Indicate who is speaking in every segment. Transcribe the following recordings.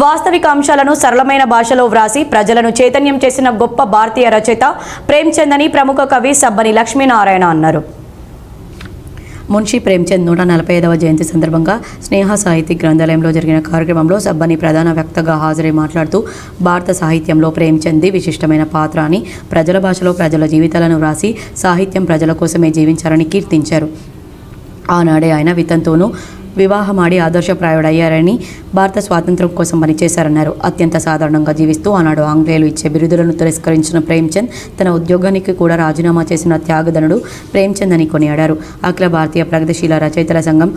Speaker 1: వాస్తవిక అంశాలను సరళమైన భాషలో వ్రాసి ప్రజలను చైతన్యం చేసిన గొప్ప భారతీయ రచయిత ప్రేమ్చంద్ అని ప్రముఖ కవి సబ్బని లక్ష్మీనారాయణ అన్నారు. మున్షి ప్రేమ్చంద్ నూట నలభై ఐదవ జయంతి సందర్భంగా స్నేహ సాహితీ గ్రంథాలయంలో జరిగిన కార్యక్రమంలో సబ్బని ప్రధాన వ్యక్తగా హాజరై మాట్లాడుతూ భారత సాహిత్యంలో ప్రేమ్చంద్ విశిష్టమైన పాత్ర అని ప్రజల భాషలో ప్రజల జీవితాలను వ్రాసి సాహిత్యం ప్రజల కోసమే జీవించారని కీర్తించారు. ఆనాడే ఆయన వితంతువును వివాహమాడి ఆదర్శప్రాయుడయ్యారని భారత స్వాతంత్ర్యం కోసం పనిచేశారన్నారు. అత్యంత సాధారణంగా జీవిస్తూ ఆనాడు ఆంగ్లేయులు ఇచ్చే బిరుదులను తిరస్కరించిన ప్రేమ్చంద్ తన ఉద్యోగానికి కూడా రాజీనామా చేసిన త్యాగధనుడు ప్రేమ్చంద్ అని కొనియాడారు. అఖిల భారతీయ ప్రగతిశీల రచయితల సంఘం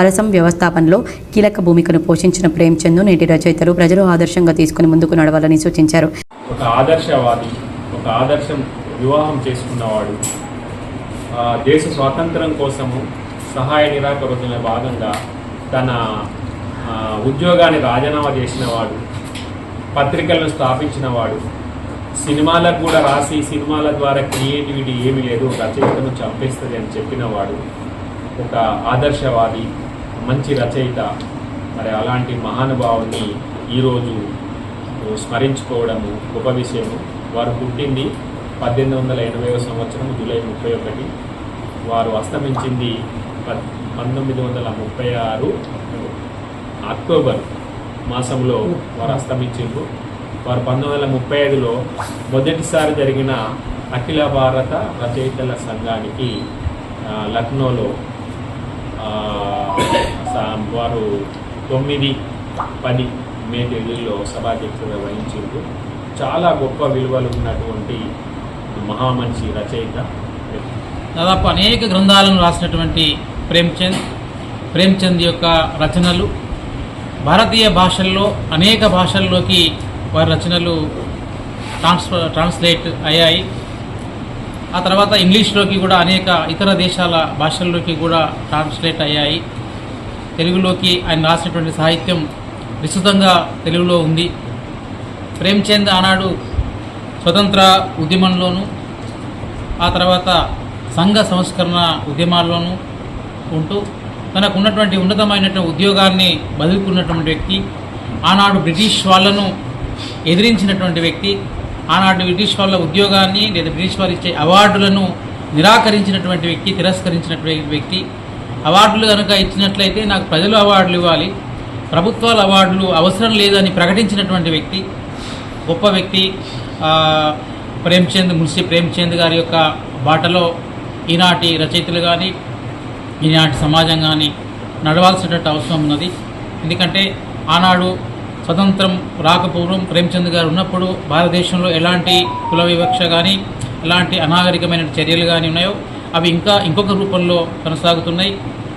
Speaker 1: అరసం వ్యవస్థాపనలో కీలక భూమికను పోషించిన ప్రేమ్చంద్ నేటి రచయితలు ప్రజలు ఆదర్శంగా తీసుకుని ముందుకు నడవాలని సూచించారు.
Speaker 2: ఒక ఆదర్శవాది ఒక ఆదర్శం వివాహం చేసుకున్నవాడు దేశ స్వాతంత్రం కోసము సహాయ నిరాకరణలో భాగంగా తన ఉద్యోగాన్ని రాజీనామా చేసినవాడు పత్రికలను స్థాపించినవాడు సినిమాలకు కూడా రాసి సినిమాల ద్వారా క్రియేటివిటీ ఏమీ లేదు రచయితను చంపేస్తుంది అని చెప్పినవాడు ఒక ఆదర్శవాది మంచి రచయిత మరి అలాంటి మహానుభావుని ఈరోజు స్మరించుకోవడము గొప్ప విషయము. వారు పుట్టింది పద్దెనిమిది వందల ఎనభైవ సంవత్సరం జూలై ముప్పై ఒకటి. వారు అస్తమించింది పంతొమ్మిది వందల ముప్పై ఆరు అక్టోబర్ మాసంలో వారు అస్తమించారు వారు పంతొమ్మిది వందల ముప్పై ఐదులో మొదటిసారి జరిగిన అఖిల భారత రచయితల సంఘానికి లక్నోలో వారు తొమ్మిది పది మే తేదీల్లో సభాధ్యక్షత వహించారు చాలా గొప్ప విలువలు ఉన్నటువంటి మహామనిషి రచయిత.
Speaker 3: దాదాపు అనేక గ్రంథాలను రాసినటువంటి ప్రేమ్చంద్ ప్రేమ్చంద్ యొక్క రచనలు. భారతీయ భాషల్లో అనేక భాషల్లోకి వారి రచనలు ట్రాన్స్ఫర్ ట్రాన్స్లేట్ అయ్యాయి. ఆ తర్వాత ఇంగ్లీష్లోకి కూడా అనేక ఇతర దేశాల భాషల్లోకి కూడా ట్రాన్స్లేట్ అయ్యాయి. తెలుగులోకి ఆయన రాసినటువంటి సాహిత్యం విస్తృతంగా తెలుగులో ఉంది. ప్రేమ్చంద్ ఆనాడు స్వతంత్ర ఉద్యమంలోనూ ఆ తర్వాత సంఘ సంస్కరణ ఉద్యమాల్లోనూ ఉంటూ తనకు ఉన్నటువంటి ఉన్నతమైనటువంటి ఉద్యోగాన్ని బదులుకున్నటువంటి వ్యక్తి ఆనాడు బ్రిటిష్ వాళ్ళను ఎదిరించినటువంటి వ్యక్తి ఆనాడు బ్రిటిష్ వాళ్ళ ఉద్యోగాన్ని లేదా బ్రిటిష్ వారు ఇచ్చే అవార్డులను నిరాకరించినటువంటి వ్యక్తి తిరస్కరించినటువంటి వ్యక్తి. అవార్డులు కనుక ఇచ్చినట్లయితే నాకు ప్రజలు అవార్డులు ఇవ్వాలి ప్రభుత్వాల అవార్డులు అవసరం లేదని ప్రకటించినటువంటి వ్యక్తి గొప్ప వ్యక్తి ప్రేమ్చంద్ మున్షి ప్రేమ్చంద్ గారి యొక్క బాటలో ఈనాటి రచయితలు కానీ ఈనాటి సమాజం కానీ నడవాల్సినటువంటి అవసరం ఉన్నది. ఎందుకంటే ఆనాడు స్వతంత్రం రాకపూర్వం ప్రేమ్చంద్ గారు ఉన్నప్పుడు భారతదేశంలో ఎలాంటి కుల వివక్ష కానీ ఎలాంటి అనాగరికమైన చర్యలు కానీ ఉన్నాయో అవి ఇంకా ఇంకొక రూపంలో కొనసాగుతున్నాయి.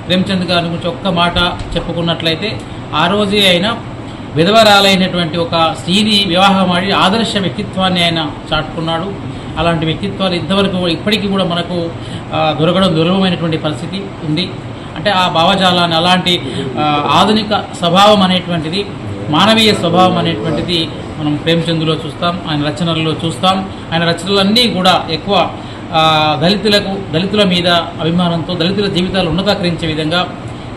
Speaker 3: ప్రేమ్చంద్ గారి గురించి ఒక్క మాట చెప్పుకున్నట్లయితే ఆ రోజే అయినా విధవరాలైనటువంటి ఒక స్త్రీని వివాహమాడి ఆదర్శ వ్యక్తిత్వాన్ని ఆయన చాటుకున్నాడు. అలాంటి వ్యక్తిత్వాలు ఇంతవరకు ఇప్పటికీ కూడా మనకు దొరకడం దుర్లభమైనటువంటి పరిస్థితి ఉంది. అంటే ఆ భావజాలాన్ని అలాంటి ఆధునిక స్వభావం అనేటువంటిది మానవీయ స్వభావం అనేటువంటిది మనం ప్రేమచందులో చూస్తాం ఆయన రచనల్లో చూస్తాం. ఆయన రచనలన్నీ కూడా ఎక్కువ దళితులకు దళితుల మీద అభిమానంతో దళితుల జీవితాలు ఉన్నతీకరించే విధంగా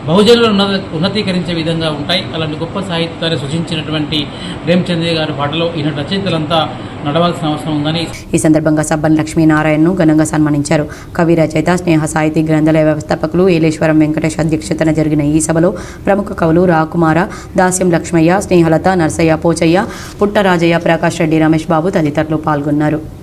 Speaker 3: బహుజనులు ఉన్నత ఉన్నతీకరించే విధంగా ఉంటాయి. అలాంటి గొప్ప సాహిత్యాన్ని సృజించినటువంటి ప్రేమచంద్ర గారి పాటలో ఈయన రచయితలంతా నడవాల్సిన అవసరం ఉందని
Speaker 1: ఈ సందర్భంగా సబ్బన్ లక్ష్మీనారాయణను ఘనంగా సన్మానించారు. కవి రచయిత స్నేహ సాహితీ గ్రంథాలయ వ్యవస్థాపకులు ఏలేశ్వరం వెంకటేష్ అధ్యక్షతన జరిగిన ఈ సభలో ప్రముఖ కవులు రాకుమార దాస్యం లక్ష్మయ్య స్నేహలత నర్సయ్య పోచయ్య పుట్టరాజయ్య ప్రకాష్ రెడ్డి రమేష్ బాబు తదితరులు పాల్గొన్నారు.